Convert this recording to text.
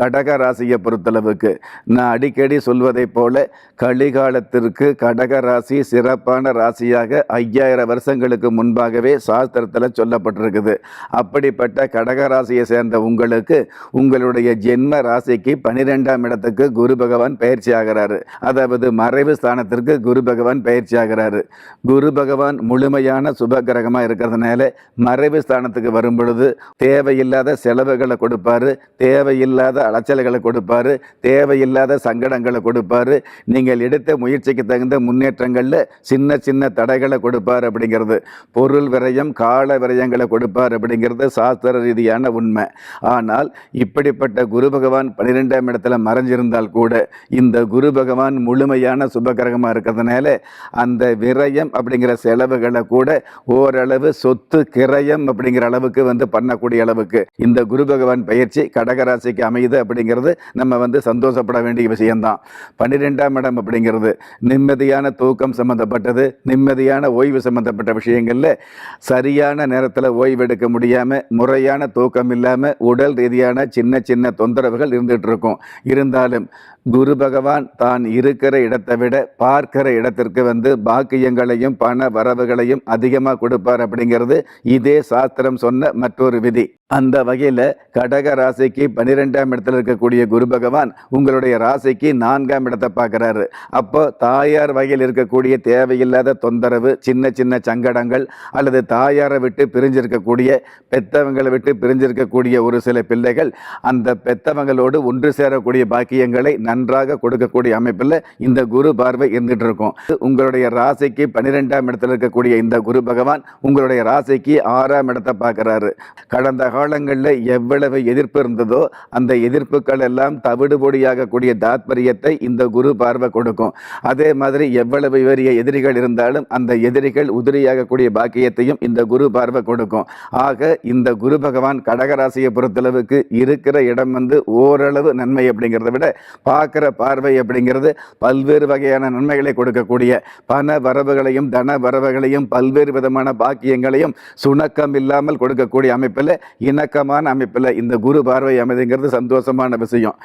கடக ராசியை பொறுத்தளவுக்கு. நான் அடிக்கடி சொல்வதைப் போல கலிகாலத்திற்கு கடக ராசி சிறப்பான ராசியாக ஐயாயிரம் வருஷங்களுக்கு முன்பாகவே சாஸ்திரத்தில் சொல்லப்பட்டிருக்குது. அப்படிப்பட்ட கடக ராசியை சேர்ந்த உங்களுக்கு உங்களுடைய ஜென்ம ராசிக்கு பனிரெண்டாம் இடத்துக்கு குரு பகவான் பயிற்சி ஆகிறாரு. அதாவது மறைவு ஸ்தானத்திற்கு குரு பகவான் பயிற்சி ஆகிறாரு. குரு பகவான் முழுமையான சுபகிரகமாக இருக்கிறதுனால மறைவு ஸ்தானத்துக்கு வரும் பொழுது தேவையில்லாத செலவுகளை கொடுப்பாரு. தேவையில்லாத அலைச்சல்களை கொடுப்பாரு. தேவையில்லாத சங்கடங்களை கொடுப்பாரு. நீங்கள் எடுத்த முயற்சிக்கு தகுந்த முன்னேற்றங்களில் சின்ன சின்ன தடைகளை கொடுப்பார் அப்படிங்கிறது. பொருள் விரயம் கால விரயங்களை கொடுப்பார் அப்படிங்கிறது சாஸ்திர ரீதியான உண்மை. ஆனால் இப்படிப்பட்ட குரு பகவான் பன்னிரெண்டாம் இடத்துல மறைஞ்சிருந்தால் கூட இந்த குரு பகவான் முழுமையான சுபகிரகமாக இருக்கிறதுனால அந்த விரயம் அப்படிங்கிற செலவுகளை கூட ஓரளவு சொத்து கிரயம் அப்படிங்கிற அளவுக்கு வந்து பண்ணக்கூடிய அளவுக்கு இந்த குரு பகவான் பயிற்சி கடகராசிக்கு அமையுது. அப்படிங்கிறது நம்ம வந்து சந்தோஷப்பட வேண்டிய விஷயம்தான். பன்னிரெண்டாம் இடம் அப்படிங்கிறது நிம்மதியான தூக்கம் சம்மந்தப்பட்டது நிம்மதியான ஓய்வு சம்மந்தப்பட்ட விஷயங்களில் சரியான நேரத்தில் ஓய்வெடுக்க முடியாமல் முறையான தூக்கம் இல்லாமல் உடல் ரீதியான சின்ன சின்ன தொந்தரவுகள் இருந்துகிட்டு இருக்கும். இருந்தாலும் குரு பகவான் தான் இருக்கிற இடத்தை விட பார்க்கிற இடத்திற்கு வந்து பாக்கியங்களையும் பண வரவுகளையும் அதிகமாக கொடுப்பார் அப்படிங்கிறது இதே சாஸ்திரம் சொன்ன மற்றொரு விதி. அந்த வகையில் கடக ராசிக்கு பன்னிரெண்டாம் இடத்துல இருக்கக்கூடிய குரு பகவான் உங்களுடைய ராசிக்கு நான்காம் இடத்தை பார்க்குறாரு. அப்போ தாயார் வகையில் இருக்கக்கூடிய தேவையில்லாத தொந்தரவு சின்ன சின்ன சங்கடங்கள் அல்லது தாயாரை விட்டு பிரிஞ்சிருக்கக்கூடிய பெத்தவங்களை விட்டு பிரிஞ்சிருக்கக்கூடிய ஒரு சில பிள்ளைகள் அந்த பெத்தவங்களோடு ஒன்று சேரக்கூடிய பாக்கியங்களை நன்றாக கொடுக்கக்கூடிய அமைப்பில் இந்த குரு பார்வை இருந்துகிட்டு இருக்கும். உங்களுடைய ராசிக்கு பன்னிரெண்டாம் இடத்துல இருக்கக்கூடிய இந்த குரு பகவான் உங்களுடைய ராசிக்கு ஆறாம் இடத்தை பார்க்குறாரு. கடந்த காலங்களில் எவ்வளவு எதிர்ப்பு இருந்ததோ அந்த எதிர்ப்புகள் எல்லாம் தவிடுபொடியாகக்கூடிய தாத்பரியத்தை இந்த குரு பார்வை கொடுக்கும். அதே மாதிரி எவ்வளவு பெரிய எதிரிகள் இருந்தாலும் அந்த எதிரிகள் உதிரியாகக்கூடிய பாக்கியத்தையும் இந்த குரு பார்வை கொடுக்கும். ஆக இந்த குரு பகவான் கடகராசியை பொறுத்தளவுக்கு இருக்கிற இடம் வந்து ஓரளவு நன்மை அப்படிங்கிறத விட பார்க்குற பார்வை அப்படிங்கிறது பல்வேறு வகையான நன்மைகளை கொடுக்கக்கூடிய பண வரவுகளையும் தன வரவுகளையும் பல்வேறு விதமான பாக்கியங்களையும் சுணக்கம் இல்லாமல் கொடுக்கக்கூடிய அமைப்பில் இணக்கமான அமைப்பில் இந்த குரு பார்வை அமைதுங்கிறது சந்தோஷமான விஷயம்.